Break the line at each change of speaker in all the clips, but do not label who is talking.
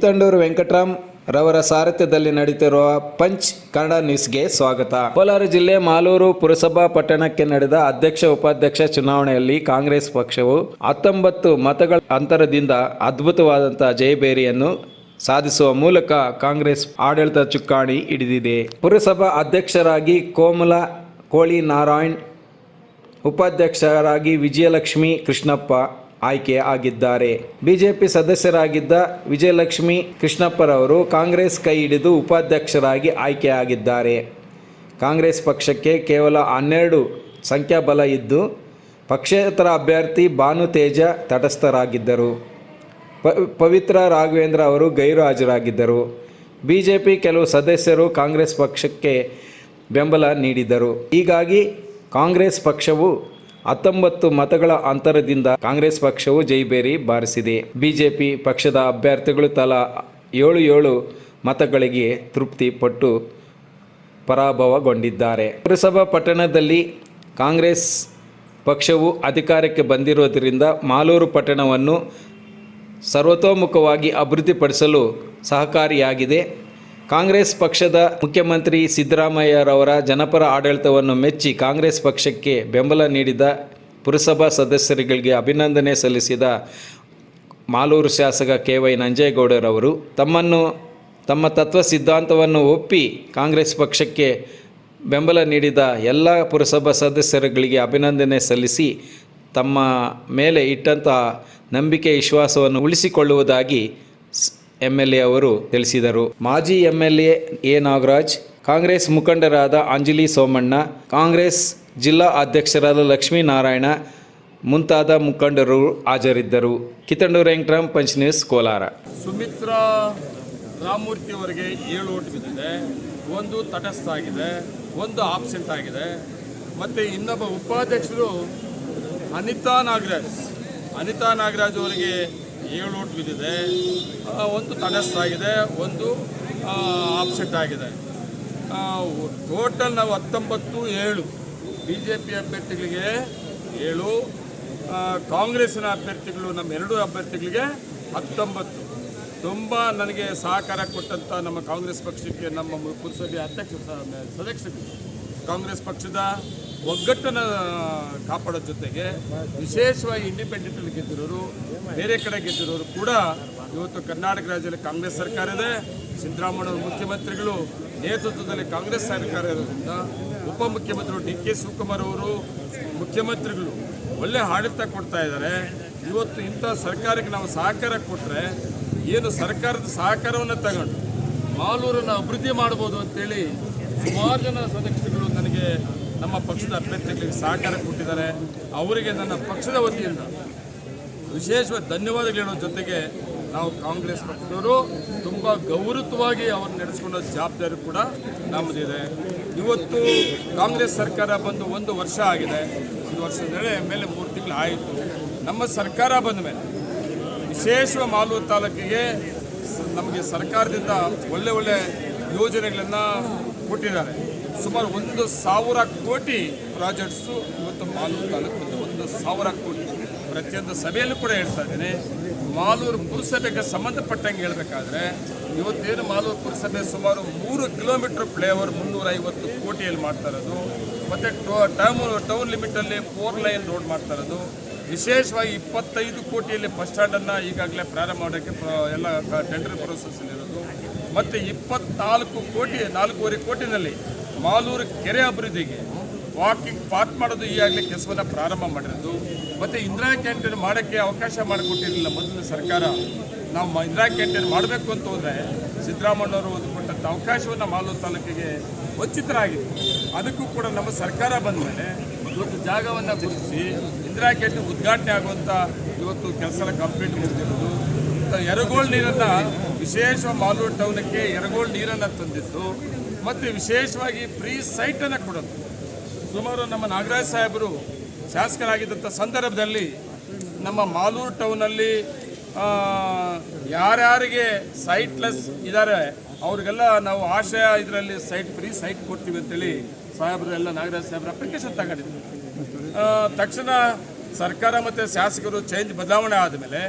ಕಿತ್ತಂಡೂರು ವೆಂಕಟರಾಮ್ ರವರ ಸಾರಥ್ಯದಲ್ಲಿ ನಡೀತಿರುವ ಪಂಚ್ ಕನ್ನಡ ನ್ಯೂಸ್ಗೆ ಸ್ವಾಗತ. ಕೋಲಾರ ಜಿಲ್ಲೆ ಮಾಲೂರು ಪುರಸಭಾ ಪಟ್ಟಣಕ್ಕೆ ನಡೆದ ಅಧ್ಯಕ್ಷ ಉಪಾಧ್ಯಕ್ಷ ಚುನಾವಣೆಯಲ್ಲಿ ಕಾಂಗ್ರೆಸ್ ಪಕ್ಷವು ಹತ್ತೊಂಬತ್ತು ಮತಗಳ ಅಂತರದಿಂದ ಅದ್ಭುತವಾದಂತಹ ಜಯಬೇರಿಯನ್ನು ಸಾಧಿಸುವ ಮೂಲಕ ಕಾಂಗ್ರೆಸ್ ಆಡಳಿತ ಚುಕ್ಕಾಣಿ ಹಿಡಿದಿದೆ. ಪುರಸಭಾ ಅಧ್ಯಕ್ಷರಾಗಿ ಕೋಮಲ ಕೋಳಿ ನಾರಾಯಣ್, ಉಪಾಧ್ಯಕ್ಷರಾಗಿ ವಿಜಯಲಕ್ಷ್ಮಿ ಕೃಷ್ಣಪ್ಪ ಆಯ್ಕೆ ಆಗಿದ್ದಾರೆ. ಬಿಜೆಪಿ ಸದಸ್ಯರಾಗಿದ್ದ ವಿಜಯಲಕ್ಷ್ಮಿ ಕೃಷ್ಣಪ್ಪರವರು ಕಾಂಗ್ರೆಸ್ ಕೈ ಹಿಡಿದು ಉಪಾಧ್ಯಕ್ಷರಾಗಿ ಆಯ್ಕೆಯಾಗಿದ್ದಾರೆ ಕಾಂಗ್ರೆಸ್ ಪಕ್ಷಕ್ಕೆ ಕೇವಲ ಹನ್ನೆರಡು ಸಂಖ್ಯಾಬಲ ಇದ್ದು, ಪಕ್ಷೇತರ ಅಭ್ಯರ್ಥಿ ಭಾನು ತೇಜ ತಟಸ್ಥರಾಗಿದ್ದರು. ಪ, ಪವಿತ್ರ ರಾಘವೇಂದ್ರ ಅವರು ಗೈರು ಹಾಜರಾಗಿದ್ದರು ಬಿಜೆಪಿ ಕೆಲವು ಸದಸ್ಯರು ಕಾಂಗ್ರೆಸ್ ಪಕ್ಷಕ್ಕೆ ಬೆಂಬಲ ನೀಡಿದರು ಹೀಗಾಗಿ ಕಾಂಗ್ರೆಸ್ ಪಕ್ಷವು ಹತ್ತೊಂಬತ್ತು ಮತಗಳ ಅಂತರದಿಂದ ಕಾಂಗ್ರೆಸ್ ಪಕ್ಷವು ಜೈಬೇರಿ ಬಾರಿಸಿದೆ. ಬಿಜೆಪಿ ಪಕ್ಷದ ಅಭ್ಯರ್ಥಿಗಳು ತಲಾ ಏಳು ಏಳು ಮತಗಳಿಗೆ ತೃಪ್ತಿ ಪಟ್ಟು ಪರಾಭವಗೊಂಡಿದ್ದಾರೆ. ಪುರಸಭಾ ಪಟ್ಟಣದಲ್ಲಿ ಕಾಂಗ್ರೆಸ್ ಪಕ್ಷವು ಅಧಿಕಾರಕ್ಕೆ ಬಂದಿರೋದರಿಂದ ಮಾಲೂರು ಪಟ್ಟಣವನ್ನು ಸರ್ವತೋಮುಖವಾಗಿ ಅಭಿವೃದ್ಧಿಪಡಿಸಲು ಸಹಕಾರಿಯಾಗಿದೆ. ಕಾಂಗ್ರೆಸ್ ಪಕ್ಷದ ಮುಖ್ಯಮಂತ್ರಿ ಸಿದ್ದರಾಮಯ್ಯರವರ ಜನಪರ ಆಡಳಿತವನ್ನು ಮೆಚ್ಚಿ ಕಾಂಗ್ರೆಸ್ ಪಕ್ಷಕ್ಕೆ ಬೆಂಬಲ ನೀಡಿದ ಪುರಸಭಾ ಸದಸ್ಯರುಗಳಿಗೆ ಅಭಿನಂದನೆ ಸಲ್ಲಿಸಿದ ಮಾಲೂರು ಶಾಸಕ ಕೆ ವೈ ನಂಜೇಗೌಡರವರು, ತಮ್ಮನ್ನು, ತಮ್ಮ ತತ್ವ ಸಿದ್ಧಾಂತವನ್ನು ಒಪ್ಪಿ ಕಾಂಗ್ರೆಸ್ ಪಕ್ಷಕ್ಕೆ ಬೆಂಬಲ ನೀಡಿದ ಎಲ್ಲ ಪುರಸಭಾ ಸದಸ್ಯರುಗಳಿಗೆ ಅಭಿನಂದನೆ ಸಲ್ಲಿಸಿ ತಮ್ಮ ಮೇಲೆ ಇಟ್ಟಂತಹ ನಂಬಿಕೆ, ವಿಶ್ವಾಸವನ್ನು ಉಳಿಸಿಕೊಳ್ಳುವುದಾಗಿ ಎಂ ಎಲ್ ಎ ಅವರು ತಿಳಿಸಿದರು. ಮಾಜಿ MLA L A Nagaraj, Congress ಮುಖಂಡರಾದ ಅಂಜಲಿ ಸೋಮಣ್ಣ, ಕಾಂಗ್ರೆಸ್ ಜಿಲ್ಲಾ ಅಧ್ಯಕ್ಷರಾದ ಲಕ್ಷ್ಮೀನಾರಾಯಣ ಮುಂತಾದ ಮುಖಂಡರು ಹಾಜರಿದ್ದರು. Kittandur Venkataram punch news Kolar.
Sumitra Ramamurthy ಅವರಿಗೆ ಏಳು ಓಟ್ ಬಿದ್ದಿದೆ. ಒಂದು ತಟಸ್ಥ ಆಗಿದೆ, ಒಂದು ಆಬ್ಸೆಂಟ್ ಆಗಿದೆ. ಮತ್ತು ಇನ್ನೊಬ್ಬ ಉಪಾಧ್ಯಕ್ಷರು ಅನಿತಾ ನಾಗರಾಜ್. ಅನಿತಾ ನಾಗರಾಜ್ ಅವರಿಗೆ ಏಳು ಬಿದ್ದಿದೆ. ಒಂದು ತಟಸ್ಥ ಒಂದು ಆಪ್ಸೆಟ್ ಆಗಿದೆ. ಟೋಟಲ್ ನಾವು ಹತ್ತೊಂಬತ್ತು, ಏಳು. ಬಿ ಜೆ ಪಿ ಅಭ್ಯರ್ಥಿಗಳಿಗೆ ಏಳು ಕಾಂಗ್ರೆಸ್ಸಿನ ಅಭ್ಯರ್ಥಿಗಳು, ನಮ್ಮ ಎರಡು ಅಭ್ಯರ್ಥಿಗಳಿಗೆ ಹತ್ತೊಂಬತ್ತು. ತುಂಬ ನನಗೆ ಸಹಕಾರ ಕೊಟ್ಟಂಥ ನಮ್ಮ ಕಾಂಗ್ರೆಸ್ ಪಕ್ಷಕ್ಕೆ ನಮ್ಮ ಪುರಸಭೆ ಅಧ್ಯಕ್ಷ ಸದಸ್ಯರು. ಕಾಂಗ್ರೆಸ್ ಪಕ್ಷದ ಒಗ್ಗಟ್ಟನ್ನು ಕಾಪಾಡೋ ಜೊತೆಗೆ ವಿಶೇಷವಾಗಿ ಇಂಡಿಪೆಂಡೆಂಟಲ್ಲಿ ಗೆದ್ದಿರೋರು, ಬೇರೆ ಕಡೆ ಗೆದ್ದಿರೋರು ಕೂಡ ಇವತ್ತು ಕರ್ನಾಟಕ ರಾಜ್ಯದಲ್ಲಿ ಕಾಂಗ್ರೆಸ್ ಸರ್ಕಾರ ಇದೆ. ಸಿದ್ದರಾಮಯ್ಯ ಮುಖ್ಯಮಂತ್ರಿಗಳು ನೇತೃತ್ವದಲ್ಲಿ ಕಾಂಗ್ರೆಸ್ ಸರ್ಕಾರ ಇರೋದ್ರಿಂದ ಉಪಮುಖ್ಯಮಂತ್ರಿ ಡಿ ಕೆ ಶಿವಕುಮಾರ್ ಅವರು ಮುಖ್ಯಮಂತ್ರಿಗಳು ಒಳ್ಳೆ ಆಡಳಿತ ಕೊಡ್ತಾ ಇದ್ದಾರೆ. ಇವತ್ತು ಇಂಥ ಸರ್ಕಾರಕ್ಕೆ ನಾವು ಸಹಕಾರ ಕೊಟ್ಟರೆ ಏನು ಸರ್ಕಾರದ ಸಹಕಾರವನ್ನು ತಗೊಂಡು ಮಾಲೂರನ್ನು ಅಭಿವೃದ್ಧಿ ಮಾಡ್ಬೋದು ಅಂತೇಳಿ ಸುಮಾರು ಜನ ಸದಸ್ಯಗಳು ನನಗೆ ನಮ್ಮ ಪಕ್ಷದ ಅಭ್ಯರ್ಥಿಗಳಿಗೆ ಸಹಕಾರ ಕೊಟ್ಟಿದ್ದಾರೆ. ಅವರಿಗೆ ನನ್ನ ಪಕ್ಷದ ವತಿಯಿಂದ ವಿಶೇಷವಾಗಿ ಧನ್ಯವಾದಗಳು ಜೊತೆಗೆ ನಾವು ಕಾಂಗ್ರೆಸ್ ಪಕ್ಷದವರು ತುಂಬ ಗೌರವವಾಗಿ ಅವರು ನಡೆಸಿಕೊಂಡ ಜವಾಬ್ದಾರಿ ಕೂಡ ನಮ್ಮದಿದೆ. ಇವತ್ತು ಕಾಂಗ್ರೆಸ್ ಸರ್ಕಾರ ಬಂದು ಒಂದು ವರ್ಷ ಆಗಿದೆ. ಒಂದು ವರ್ಷದ ಮೇಲೆ ಮೂರು ತಿಂಗಳು ಆಯಿತು. ನಮ್ಮ ಸರ್ಕಾರ ಬಂದ ಮೇಲೆ ವಿಶೇಷ ಮಾಲೂರು ತಾಲೂಕಿಗೆ ನಮಗೆ ಸರ್ಕಾರದಿಂದ ಒಳ್ಳೆ ಒಳ್ಳೆ ಯೋಜನೆಗಳನ್ನು ಕೊಟ್ಟಿದ್ದಾರೆ. ಸುಮಾರು ಒಂದು ಸಾವಿರ ಕೋಟಿ ಪ್ರಾಜೆಕ್ಟ್ಸು ಇವತ್ತು ಮಾಲೂರು ತಾಲೂಕಿಂದ ಒಂದು ಸಾವಿರ ಕೋಟಿ. ಪ್ರತಿಯೊಂದು ಸಭೆಯಲ್ಲೂ ಕೂಡ ಹೇಳ್ತಾ ಇದ್ದೀನಿ, ಮಾಲೂರು ಪುರಸಭೆಗೆ ಸಂಬಂಧಪಟ್ಟಂಗೆ ಹೇಳಬೇಕಾದ್ರೆ, ಇವತ್ತೇನು ಮಾಲೂರು ಪುರಸಭೆ ಸುಮಾರು ಮೂರು ಕಿಲೋಮೀಟರ್ ಫ್ಲೇವರ್ ಮುನ್ನೂರ ಐವತ್ತು ಕೋಟಿಯಲ್ಲಿ ಮಾಡ್ತಾ ಇರೋದು, ಮತ್ತು ಟೌನ್ ಟೌನ್ ಲಿಮಿಟಲ್ಲಿ ಫೋರ್ ಲೈನ್ ರೋಡ್ ಮಾಡ್ತಾ ಇರೋದು, ವಿಶೇಷವಾಗಿ ಇಪ್ಪತ್ತೈದು ಕೋಟಿಯಲ್ಲಿ ಬಸ್ ಸ್ಟ್ಯಾಂಡನ್ನು ಈಗಾಗಲೇ ಪ್ರಾರಂಭ ಮಾಡೋಕ್ಕೆ ಎಲ್ಲ ಟೆಂಡರ್ ಇರೋದು ಮತ್ತು ಇಪ್ಪತ್ನಾಲ್ಕು ಕೋಟಿ, ನಾಲ್ಕೂವರೆ ಕೋಟಿನಲ್ಲಿ ಮಾಲೂರು ಕೆರೆ ಅಭಿವೃದ್ಧಿಗೆ ವಾಕಿಂಗ್ ಪಾತ್ ಮಾಡೋದು ಈಗಾಗಲೇ ಕೆಲಸವನ್ನು ಪ್ರಾರಂಭ ಮಾಡಿರೋದು. ಮತ್ತು ಇಂದಿರಾ ಕ್ಯಾಂಟೀನ್ ಮಾಡೋಕ್ಕೆ ಅವಕಾಶ ಮಾಡಿಕೊಟ್ಟಿರಲಿಲ್ಲ ಮೊದಲಿನ ಸರ್ಕಾರ. ನಾವು ಇಂದಿರಾ ಕ್ಯಾಂಟೀನ್ ಮಾಡಬೇಕು ಅಂತ ಹೋದರೆ ಸಿದ್ದರಾಮಯ್ಯವರು ಒದಗಿಕೊಟ್ಟಂಥ ಅವಕಾಶವನ್ನು ಮಾಲೂರು ತಾಲೂಕಿಗೆ ವಂಚಿತರಾಗಿದೆ ಅದಕ್ಕೂ ಕೂಡ ನಮ್ಮ ಸರ್ಕಾರ ಬಂದ ಮೇಲೆ ಇವತ್ತು ಜಾಗವನ್ನು ಗುರುತಿಸಿ ಇಂದಿರಾ ಕ್ಯಾಂಟೀನ್ ಉದ್ಘಾಟನೆ ಆಗುವಂಥ ಇವತ್ತು ಕೆಲಸ ಕಂಪ್ಲೀಟ್ ಮುಗಿದಿರೋದು. ಎರಗೋಳ್ ನೀರನ್ನು ವಿಶೇಷ ಮಾಲೂರು ಟೌನಕ್ಕೆ ಎರಗೋಳ್ ನೀರನ್ನು ತಂದಿದ್ದು ಮತ್ತು ವಿಶೇಷವಾಗಿ ಫ್ರೀ ಸೈಟನ್ನು ಕೊಡೋದು. ಸುಮಾರು ನಮ್ಮ ನಾಗರಾಜ್ ಸಾಹೇಬರು ಶಾಸಕರಾಗಿದ್ದಂಥ ಸಂದರ್ಭದಲ್ಲಿ ನಮ್ಮ ಮಾಲೂರು ಟೌನಲ್ಲಿ ಯಾರ್ಯಾರಿಗೆ ಸೈಟ್ಲೆಸ್ ಇದ್ದಾರೆ ಅವ್ರಿಗೆಲ್ಲ ನಾವು ಆಶಯ ಇದರಲ್ಲಿ ಸೈಟ್, ಫ್ರೀ ಸೈಟ್ ಕೊಡ್ತೀವಿ ಅಂತೇಳಿ ಸಾಹೇಬರು ಎಲ್ಲ ನಾಗರಾಜ್ ಸಾಹೇಬ್ರ ಅಪ್ಲಿಕೇಶನ್ ತಗೊಂಡಿದ್ದರು ತಕ್ಷಣ ಸರ್ಕಾರ ಮತ್ತು ಶಾಸಕರು ಚೇಂಜ್ ಬದಲಾವಣೆ ಆದಮೇಲೆ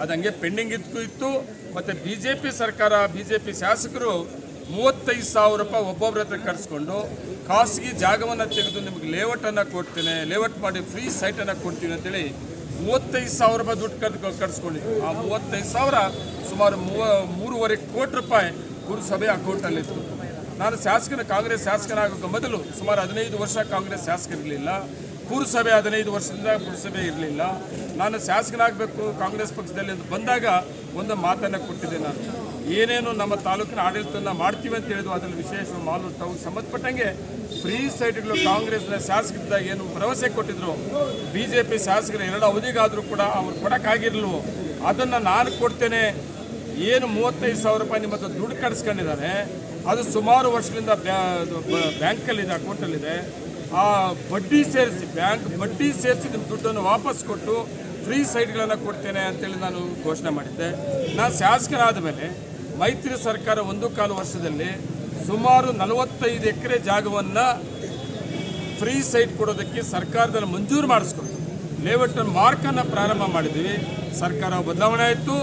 ಅದು ಹಂಗೆ ಪೆಂಡಿಂಗ್ ಇತ್ತು ಇತ್ತು. ಮತ್ತು ಬಿ ಜೆ ಪಿ ಸರ್ಕಾರ ಬಿ ಜೆ ಪಿ ಶಾಸಕರು ಮೂವತ್ತೈದು ಸಾವಿರ ರೂಪಾಯಿ ಒಬ್ಬೊಬ್ಬರ ಹತ್ರ ಕರೆಸ್ಕೊಂಡು ಖಾಸಗಿ ಜಾಗವನ್ನು ತೆಗೆದು ನಿಮಗೆ ಲೇಔಟನ್ನು ಕೊಡ್ತೇನೆ ಲೇಔಟ್ ಮಾಡಿ ಫ್ರೀ ಸೈಟನ್ನು ಕೊಡ್ತೀನಿ ಅಂತೇಳಿ ಮೂವತ್ತೈದು ಸಾವಿರ ರೂಪಾಯಿ ದುಡ್ಡು ಕರೆದು ಕರೆಸ್ಕೊಂಡಿದ್ರು ಆ ಮೂವತ್ತೈದು ಸಾವಿರ ಸುಮಾರು ಮೂವ ಮೂರುವರೆ ಕೋಟಿ ರೂಪಾಯಿ ಪುರಸಭೆ ಅಕೌಂಟಲ್ಲಿತ್ತು ನಾನು ಶಾಸಕನ ಕಾಂಗ್ರೆಸ್ ಶಾಸಕನಾಗೋಕೆ ಮೊದಲು ಸುಮಾರು ಹದಿನೈದು ವರ್ಷ ಕಾಂಗ್ರೆಸ್ ಶಾಸಕರಿರಲಿಲ್ಲ. ಪುರಸಭೆ ಹದಿನೈದು ವರ್ಷದಿಂದ ಪುರಸಭೆ ಇರಲಿಲ್ಲ. ನಾನು ಶಾಸಕನಾಗಬೇಕು ಕಾಂಗ್ರೆಸ್ ಪಕ್ಷದಲ್ಲಿ ಅಂತ ಬಂದಾಗ ಒಂದು ಮಾತನ್ನು ಕೊಟ್ಟಿದ್ದೆ ನಾನು. ಏನೇನು ನಮ್ಮ ತಾಲೂಕಿನ ಆಡಳಿತನ ಮಾಡ್ತೀವಿ ಅಂತ ಹೇಳಿದ್ರು, ಅದರಲ್ಲಿ ವಿಶೇಷ ಮಾಲು ತಾವು ಸಂಬಂಧಪಟ್ಟಂಗೆ ಫ್ರೀ ಸೈಟ್ಗಳು ಕಾಂಗ್ರೆಸ್ನ ಶಾಸಕರಿಂದ ಏನು ಭರವಸೆ ಕೊಟ್ಟಿದ್ರು. ಬಿ ಜೆ ಪಿ ಶಾಸಕರ ಎರಡು ಅವಧಿಗಾದರೂ ಕೂಡ ಅವ್ರು ಕೊಡೋಕ್ಕಾಗಿರ್ಲು ಅದನ್ನು ನಾನು ಕೊಡ್ತೇನೆ. ಏನು ಮೂವತ್ತೈದು ಸಾವಿರ ರೂಪಾಯಿ ನಿಮ್ಮ ಹತ್ರ ದುಡ್ಡು ಕಟ್ಸ್ಕೊಂಡಿದ್ದಾರೆ ಅದು ಸುಮಾರು ವರ್ಷದಿಂದ ಬ್ಯಾಂಕಲ್ಲಿದೆ, ಅಕೌಂಟಲ್ಲಿದೆ. ಆ ಬಡ್ಡಿ ಸೇರಿಸಿ, ಬ್ಯಾಂಕ್ ಬಡ್ಡಿ ಸೇರಿಸಿ ನಿಮ್ಮ ದುಡ್ಡನ್ನು ವಾಪಸ್ ಕೊಟ್ಟು ಫ್ರೀ ಸೈಟ್ಗಳನ್ನು ಕೊಡ್ತೇನೆ ಅಂತೇಳಿ ನಾನು ಘೋಷಣೆ ಮಾಡಿದ್ದೆ. ನಾನು ಶಾಸಕರಾದ ಮೇಲೆ ಮೈತ್ರಿ ಸರ್ಕಾರ ಒಂದು ಕಾಲು ವರ್ಷದಲ್ಲಿ ಸುಮಾರು ನಲವತ್ತೈದು ಎಕರೆ ಜಾಗವನ್ನು ಫ್ರೀ ಸೈಟ್ ಕೊಡೋದಕ್ಕೆ ಸರ್ಕಾರದಲ್ಲಿ ಮಂಜೂರು ಮಾಡಿಸ್ಕೊಂಡು ಲೇಔಟ್ ಮಾರ್ಕನ್ನು ಪ್ರಾರಂಭ ಮಾಡಿದ್ವಿ. ಸರ್ಕಾರ ಬದಲಾವಣೆ ಆಯಿತು,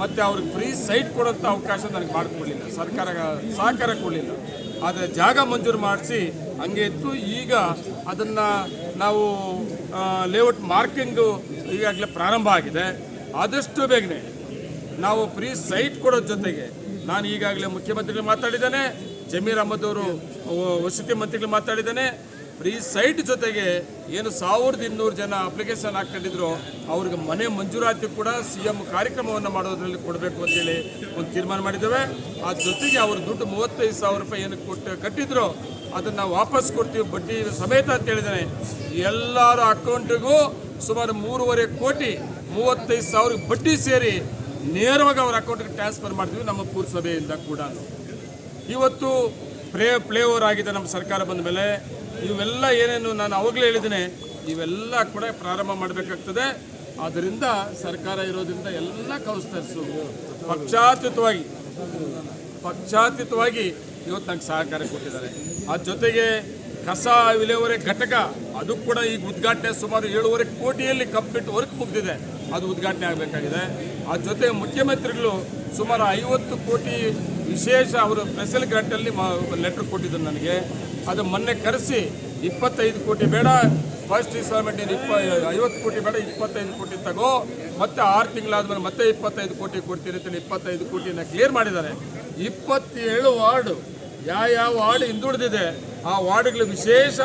ಮತ್ತು ಅವ್ರಿಗೆ ಫ್ರೀ ಸೈಟ್ ಕೊಡೋಂಥ ಅವಕಾಶ ನನಗೆ ಮಾಡಿಕೊಡ್ಲಿಲ್ಲ. ಸರ್ಕಾರ ಸಹಕಾರ ಕೊಡಲಿಲ್ಲ. ಆದರೆ ಜಾಗ ಮಂಜೂರು ಮಾಡಿಸಿ ಹಂಗೆ ಇತ್ತು. ಈಗ ಅದನ್ನು ನಾವು ಲೇಔಟ್ ಮಾರ್ಕಿಂಗು ಈಗಾಗಲೇ ಪ್ರಾರಂಭ ಆಗಿದೆ. ಆದಷ್ಟು ಬೇಗನೆ ನಾವು ಫ್ರೀ ಸೈಟ್ ಕೊಡೋ ಜೊತೆಗೆ ನಾನು ಈಗಾಗಲೇ ಮುಖ್ಯಮಂತ್ರಿಗಳು ಮಾತಾಡಿದ್ದೇನೆ, ಜಮೀರ್ ಅಹಮದ್ ಅವರು ವಸತಿ ಮಂತ್ರಿಗಳು ಮಾತಾಡಿದ್ದೇನೆ. ಫ್ರೀ ಸೈಟ್ ಜೊತೆಗೆ ಏನು ಸಾವಿರದ ಇನ್ನೂರು ಜನ ಅಪ್ಲಿಕೇಶನ್ ಹಾಕೊಂಡಿದ್ರು ಅವ್ರಿಗೆ ಮನೆ ಮಂಜೂರಾತಿ ಕೂಡ ಸಿ ಎಂ ಕಾರ್ಯಕ್ರಮವನ್ನು ಮಾಡೋದ್ರಲ್ಲಿ ಕೊಡಬೇಕು ಅಂತೇಳಿ ಒಂದು ತೀರ್ಮಾನ ಮಾಡಿದ್ದೇವೆ. ಆ ಜೊತೆಗೆ ಅವರು ದುಡ್ಡು ಮೂವತ್ತೈದು ಸಾವಿರ ರೂಪಾಯಿ ಏನು ಕೊಟ್ಟು ಕಟ್ಟಿದ್ರು ಅದನ್ನು ವಾಪಸ್ ಕೊಡ್ತೀವಿ, ಬಡ್ಡಿ ಸಮೇತ ಅಂತ ಹೇಳಿದ್ದಾನೆ ಎಲ್ಲರ ಅಕೌಂಟಿಗೂ ಸುಮಾರು ಮೂರುವರೆ ಕೋಟಿ, ಮೂವತ್ತೈದು ಸಾವಿರ ಬಡ್ಡಿ ಸೇರಿ ನೇರವಾಗಿ ಅವರ ಅಕೌಂಟ್ಗೆ ಟ್ರಾನ್ಸ್ಫರ್ ಮಾಡ್ತೀವಿ ನಮ್ಮ ಪುರಸಭೆಯಿಂದ ಕೂಡ. ಇವತ್ತು ಪ್ಲೇ ಪ್ಲೇ ಓವರ್ ಆಗಿದೆ ನಮ್ಮ ಸರ್ಕಾರ ಬಂದ ಮೇಲೆ ಇವೆಲ್ಲ ಏನೇನು ನಾನು ಅವಾಗಲೇ ಹೇಳಿದ್ದೇನೆ ಇವೆಲ್ಲ ಕೂಡ ಪ್ರಾರಂಭ ಮಾಡಬೇಕಾಗ್ತದೆ. ಆದ್ದರಿಂದ ಸರ್ಕಾರ ಇರೋದ್ರಿಂದ ಎಲ್ಲ ಕೌನ್ಸಿಲರ್ಸು ಪಕ್ಷಾತೀತವಾಗಿ ಪಕ್ಷಾತೀತವಾಗಿ ಇವತ್ತು ನಂಗೆ ಸಹಕಾರ ಕೊಟ್ಟಿದ್ದಾರೆ. ಆ ಜೊತೆಗೆ ಕಸ ವಿಲೇವರೆ ಘಟಕ, ಅದು ಕೂಡ ಈಗ ಉದ್ಘಾಟನೆ ಸುಮಾರು ಏಳುವರೆ ಕೋಟಿಯಲ್ಲಿ ಕಂಪ್ಲೀಟ್ ವರ್ಕ್ ಮುಗಿದಿದೆ. ಅದು ಉದ್ಘಾಟನೆ ಆಗಬೇಕಾಗಿದೆ. ಆ ಜೊತೆ ಮುಖ್ಯಮಂತ್ರಿಗಳು ಸುಮಾರು ಐವತ್ತು ಕೋಟಿ ವಿಶೇಷ ಅವರು ಸ್ಪೆಷಲ್ ಗ್ರಾಂಟಲ್ಲಿ ಲೆಟ್ರ್ ಕೊಟ್ಟಿದ್ರು ನನಗೆ. ಅದು ಮೊನ್ನೆ ಕರೆಸಿ ಇಪ್ಪತ್ತೈದು ಕೋಟಿ ಬೇಡ ಫಸ್ಟ್ ಇನ್ಸ್ಟಾಲ್ಮೆಂಟ್ ಇಪ್ಪ, ಐವತ್ತು ಕೋಟಿ ಬೇಡ, ಇಪ್ಪತ್ತೈದು ಕೋಟಿ ತಗೋ, ಮತ್ತೆ ಆರು ತಿಂಗಳಾದ್ಮೇಲೆ ಮತ್ತೆ ಇಪ್ಪತ್ತೈದು ಕೋಟಿ ಕೊಡ್ತೀನಿ ಅಂತೇಳಿ ಇಪ್ಪತ್ತೈದು ಕೋಟಿನ ಕ್ಲಿಯರ್ ಮಾಡಿದ್ದಾರೆ. ಇಪ್ಪತ್ತೇಳು ವಾರ್ಡು ಯಾವ ಯಾವ ವಾರ್ಡ್ ಹಿಂದುಳಿದಿದೆ, ಆ ವಾರ್ಡ್ಗಳಿಗೆ ವಿಶೇಷ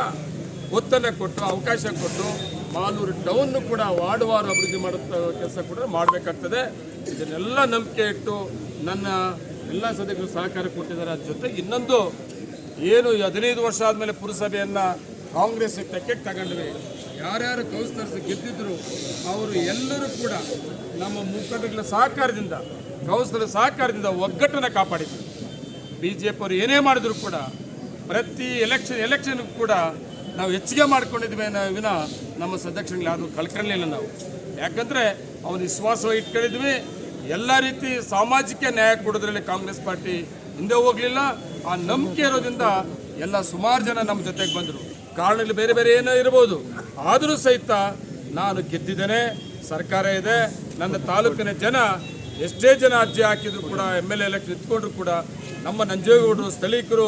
ಒತ್ತನ್ನು ಕೊಟ್ಟು, ಅವಕಾಶ ಕೊಟ್ಟು ಮಾಲೂರು ಟೌನ್ ಕೂಡ ವಾರ್ಡ್ ವಾರು ಅಭಿವೃದ್ಧಿ ಮಾಡುತ್ತ, ಕೆಲಸ ಕೂಡ ಮಾಡಬೇಕಾಗ್ತದೆ. ಇದನ್ನೆಲ್ಲ ನಂಬಿಕೆ ಇಟ್ಟು ನನ್ನ ಎಲ್ಲ ಸದಸ್ಯರು ಸಹಕಾರ ಕೊಟ್ಟಿದ್ದಾರೆ. ಅದ್ರ ಜೊತೆಗೆ ಇನ್ನೊಂದು, ಏನು ಹದಿನೈದು ವರ್ಷ ಆದಮೇಲೆ ಪುರಸಭೆಯನ್ನು ಕಾಂಗ್ರೆಸ್ ತೆಕ್ಕೆಗೆ ತಗೊಂಡ್ವಿ. ಯಾರ್ಯಾರು ಕೌನ್ಸಿಲರ್ಸ್ ಗೆದ್ದಿದ್ರು, ಅವರು ಎಲ್ಲರೂ ಕೂಡ ನಮ್ಮ ಮುಖಂಡಗಳ ಸಹಕಾರದಿಂದ, ಕೌನ್ಸಿಲರ್ ಸಹಕಾರದಿಂದ ಒಗ್ಗಟ್ಟನ್ನು ಕಾಪಾಡಿದ್ರು. ಬಿ ಜೆ ಪಿ ಅವರು ಏನೇ ಮಾಡಿದ್ರು ಕೂಡ ಪ್ರತಿ ಎಲೆಕ್ಷನ್ ಎಲೆಕ್ಷನ್ಗೂ ಕೂಡ ನಾವು ಹೆಚ್ಚಿಗೆ ಮಾಡ್ಕೊಂಡಿದ್ವಿ ವಿನ ನಮ್ಮ ಸದಸ್ಯಗಳು ಯಾರು ಕಳ್ಕೊಳ್ಳಲಿಲ್ಲ ನಾವು. ಯಾಕಂದರೆ ಅವ್ನು ವಿಶ್ವಾಸ ಇಟ್ಕೊಂಡಿದ್ವಿ. ಎಲ್ಲ ರೀತಿ ಸಾಮಾಜಿಕ ನ್ಯಾಯ ಕೊಡೋದ್ರಲ್ಲಿ ಕಾಂಗ್ರೆಸ್ ಪಾರ್ಟಿ ಹಿಂದೆ ಹೋಗಲಿಲ್ಲ. ಆ ನಂಬಿಕೆ ಇರೋದ್ರಿಂದ ಎಲ್ಲ ಸುಮಾರು ಜನ ನಮ್ಮ ಜೊತೆಗೆ ಬಂದರು. ಕಾರಣಗಳು ಬೇರೆ ಬೇರೆ ಏನೋ ಇರ್ಬೋದು. ಆದರೂ ಸಹಿತ ನಾನು ಗೆದ್ದಿದ್ದೇನೆ. ಸರ್ಕಾರ ಇದೆ. ನನ್ನ ತಾಲೂಕಿನ ಜನ ಎಷ್ಟೇ ಜನ ಅರ್ಜಿ ಹಾಕಿದ್ರು ಕೂಡ ಎಂ ಎಲ್ ಎಲೆಕ್ಷನ್ ಇಟ್ಕೊಂಡ್ರು ಕೂಡ ನಮ್ಮ ನಂಜೇಗೌಡರು ಸ್ಥಳೀಯರು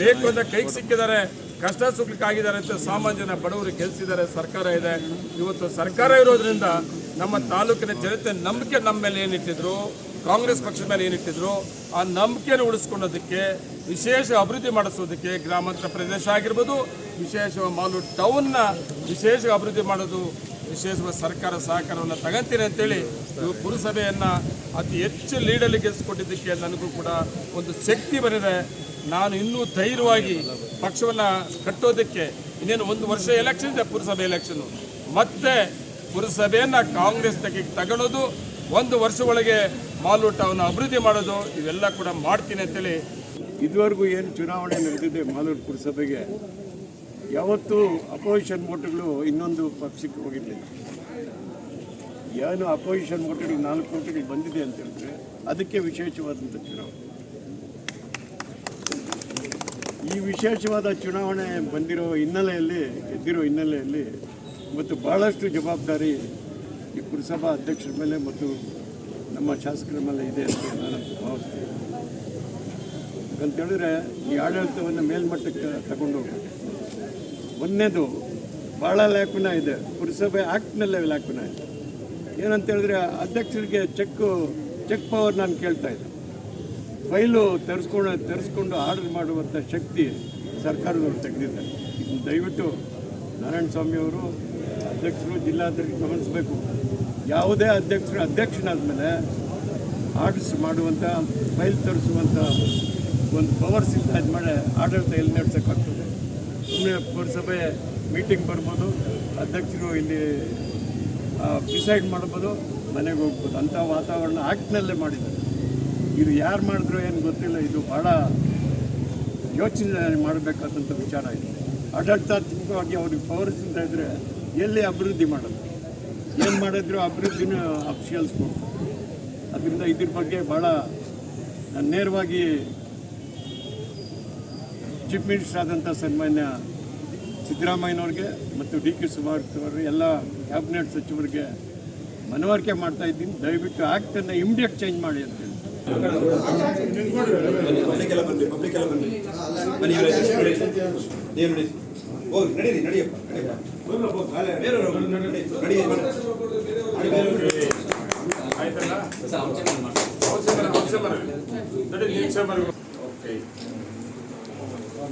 ಬೇಕು ಅಂತ ಕೈಗೆ ಸಿಕ್ಕಿದ್ದಾರೆ, ಕಷ್ಟ ಸುಖಕ್ಕಾಗಿದ್ದಾರೆ ಅಂತ ಸಾಮಾನ್ಯನ ಬಡವರು ಗೆಲ್ಲಿಸಿದ್ದಾರೆ ಸರ್ಕಾರ ಇದೆ. ಇವತ್ತು ಸರ್ಕಾರ ಇರೋದ್ರಿಂದ ನಮ್ಮ ತಾಲೂಕಿನ ಜನತೆ ನಂಬಿಕೆ ನಮ್ಮ ಮೇಲೆ ಏನಿಟ್ಟಿದ್ರು, ಕಾಂಗ್ರೆಸ್ ಪಕ್ಷದ ಮೇಲೆ ಏನಿಟ್ಟಿದ್ರು, ಆ ನಂಬಿಕೆಯನ್ನು ಉಳಿಸ್ಕೊಳ್ಳೋದಕ್ಕೆ, ವಿಶೇಷ ಅಭಿವೃದ್ಧಿ ಮಾಡಿಸೋದಕ್ಕೆ ಗ್ರಾಮಾಂತರ ಪ್ರದೇಶ ಆಗಿರ್ಬೋದು ವಿಶೇಷ ಮಾಲು ಟೌನ್ನ ವಿಶೇಷ ಅಭಿವೃದ್ಧಿ ಮಾಡೋದು ವಿಶೇಷವಾದ ಸರ್ಕಾರ ಸಹಕಾರವನ್ನು ತಗಂತೀನಿ ಅಂತೇಳಿ ಇವು ಪುರಸಭೆಯನ್ನು ಅತಿ ಹೆಚ್ಚು ಲೀಡಲ್ಲಿ ಗೆಲ್ಲಿಸ್ಕೊಟ್ಟಿದ್ದಕ್ಕೆ ನನಗೂ ಕೂಡ ಒಂದು ಶಕ್ತಿ ಬಂದಿದೆ. ನಾನು ಇನ್ನೂ ಧೈರ್ಯವಾಗಿ ಪಕ್ಷವನ್ನು ಕಟ್ಟೋದಕ್ಕೆ ಇನ್ನೇನು ಒಂದು ವರ್ಷ ಎಲೆಕ್ಷನ್ ಇದೆ, ಪುರಸಭೆ ಎಲೆಕ್ಷನ್ನು ಮತ್ತೆ ಪುರಸಭೆಯನ್ನು ಕಾಂಗ್ರೆಸ್ ತೆಗೆ ತಗೊಳ್ಳೋದು ಒಂದು ವರ್ಷ ಒಳಗೆ ಮಾಲೂಟವನ್ನು ಅಭಿವೃದ್ಧಿ ಮಾಡೋದು, ಇವೆಲ್ಲ ಕೂಡ ಮಾಡ್ತೀನಿ ಅಂತೇಳಿ.
ಇದುವರೆಗೂ ಏನು ಚುನಾವಣೆ ನಡೆದಿದೆ ಮಾಲೂರು ಪುರಸಭೆಗೆ? ಯಾವತ್ತೂ ಅಪೋಸಿಷನ್ ವೋಟ್ಗಳು ಇನ್ನೊಂದು ಪಕ್ಷಕ್ಕೆ ಹೋಗಿರಲಿಲ್ಲ ಏನು ಅಪೋಸಿಷನ್ ವೋಟ್ಗಳು ನಾಲ್ಕು ವೋಟ್ಗಳು ಬಂದಿದೆ ಅಂತ ಹೇಳಿದ್ರೆ ಅದಕ್ಕೆ ವಿಶೇಷವಾದಂಥ ಚುನಾವಣೆ. ಈ ವಿಶೇಷವಾದ ಚುನಾವಣೆ ಬಂದಿರೋ ಹಿನ್ನೆಲೆಯಲ್ಲಿ ಗೆದ್ದಿರೋ ಹಿನ್ನೆಲೆಯಲ್ಲಿ ಮತ್ತು ಭಾಳಷ್ಟು ಜವಾಬ್ದಾರಿ ಈ ಪುರಸಭಾ ಅಧ್ಯಕ್ಷರ ಮೇಲೆ ಮತ್ತು ನಮ್ಮ ಶಾಸಕರ ಮೇಲೆ ಇದೆ ಅಂತ ನಾನು ಭಾವಿಸ್ತೇನೆ. ಯಾಕಂತ ಹೇಳಿದ್ರೆ ಈ ಆಡಳಿತವನ್ನು ಮೇಲ್ಮಟ್ಟಕ್ಕೆ ತಗೊಂಡು ಹೋಗ್ಬೇಕು ಒಂದನೇದು ಭಾಳ ಲ್ಯಾಕುನ ಇದೆ. ಪುರಸಭೆ ಆ್ಯಕ್ಟ್ನಲ್ಲೇ ಲ್ಯಾಕುನ ಇದೆ. ಏನಂತ ಹೇಳಿದ್ರೆ ಅಧ್ಯಕ್ಷರಿಗೆ ಚೆಕ್ ಚೆಕ್ ಪವರ್ ನಾನು ಕೇಳ್ತಾ ಇದ್ದೆ. ಫೈಲು ತರಿಸ್ಕೊಂಡು ತರಿಸ್ಕೊಂಡು ಆರ್ಡರ್ ಮಾಡುವಂಥ ಶಕ್ತಿ ಸರ್ಕಾರದವರು ತೆಗೆದಿದ್ದಾರೆ. ದಯವಿಟ್ಟು ನಾರಾಯಣ ಸ್ವಾಮಿಯವರು ಅಧ್ಯಕ್ಷರು ಜಿಲ್ಲಾಧ್ಯಕ್ಷರು ಗಮನಿಸಬೇಕು. ಯಾವುದೇ ಅಧ್ಯಕ್ಷರು ಅಧ್ಯಕ್ಷನಾದ ಮೇಲೆ ಆರ್ಡರ್ಸ್ ಮಾಡುವಂಥ ಫೈಲ್ ತರಿಸುವಂಥ ಒಂದು ಪವರ್ಸ್ ಇಲ್ಲ ಅದ್ಮೇಲೆ ಆಡಳಿತ ಎಲ್ಲಿ ನಡೆಸೋಕ್ಕಾಗ್ತದೆ ಸುಮ್ಮನೆ ಪುರಸಭೆ ಮೀಟಿಂಗ್ ಬರ್ಬೋದು, ಅಧ್ಯಕ್ಷರು ಇಲ್ಲಿ ಡಿಸೈಡ್ ಮಾಡ್ಬೋದು, ಮನೆಗೆ ಹೋಗ್ಬೋದು. ಅಂಥ ವಾತಾವರಣ ಆ್ಯಕ್ಟ್ನಲ್ಲೇ ಮಾಡಿದ್ದಾರೆ. ಇದು ಯಾರು ಮಾಡಿದ್ರು ಏನು ಗೊತ್ತಿಲ್ಲ, ಇದು ಭಾಳ ಯೋಚನೆ ಮಾಡಬೇಕಾದಂಥ ವಿಚಾರ ಇದೆ. ಆಡಳಿತಾತ್ಮಕವಾಗಿ ಅವ್ರಿಗೆ ಪವರ್ಸ್ ಅಂತ ಇದ್ದರೆ ಎಲ್ಲಿ ಅಭಿವೃದ್ಧಿ ಮಾಡೋದು? ಏನು ಮಾಡಿದ್ರು ಅಭಿವೃದ್ಧಿನ ಅಫಿಷಿಯಲ್ಸ್ ಅದರಿಂದ ಇದ್ರ ಬಗ್ಗೆ ಭಾಳ ನೇರವಾಗಿ ಚೀಫ್ ಮಿನಿಸ್ಟರ್ ಆದಂಥ ಸನ್ಮಾನ್ಯ ಸಿದ್ದರಾಮಯ್ಯನವ್ರಿಗೆ ಮತ್ತು ಡಿ ಕೆ ಸುಮಾರ್ ಎಲ್ಲ ಕ್ಯಾಬಿನೆಟ್ ಸಚಿವರಿಗೆ ಮನವರಿಕೆ ಮಾಡ್ತಾ ಇದ್ದೀನಿ. ದಯವಿಟ್ಟು ಆ್ಯಕ್ಟನ್ನು ಇಮಿಡಿಯೇಟ್ ಚೇಂಜ್ ಮಾಡಿ ಅಂತ ಹೇಳಿ.
ಓಕೆ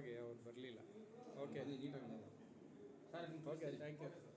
ಅವಾಗೆ ಅವ್ರು ಬರಲಿಲ್ಲ. Okay okay thank you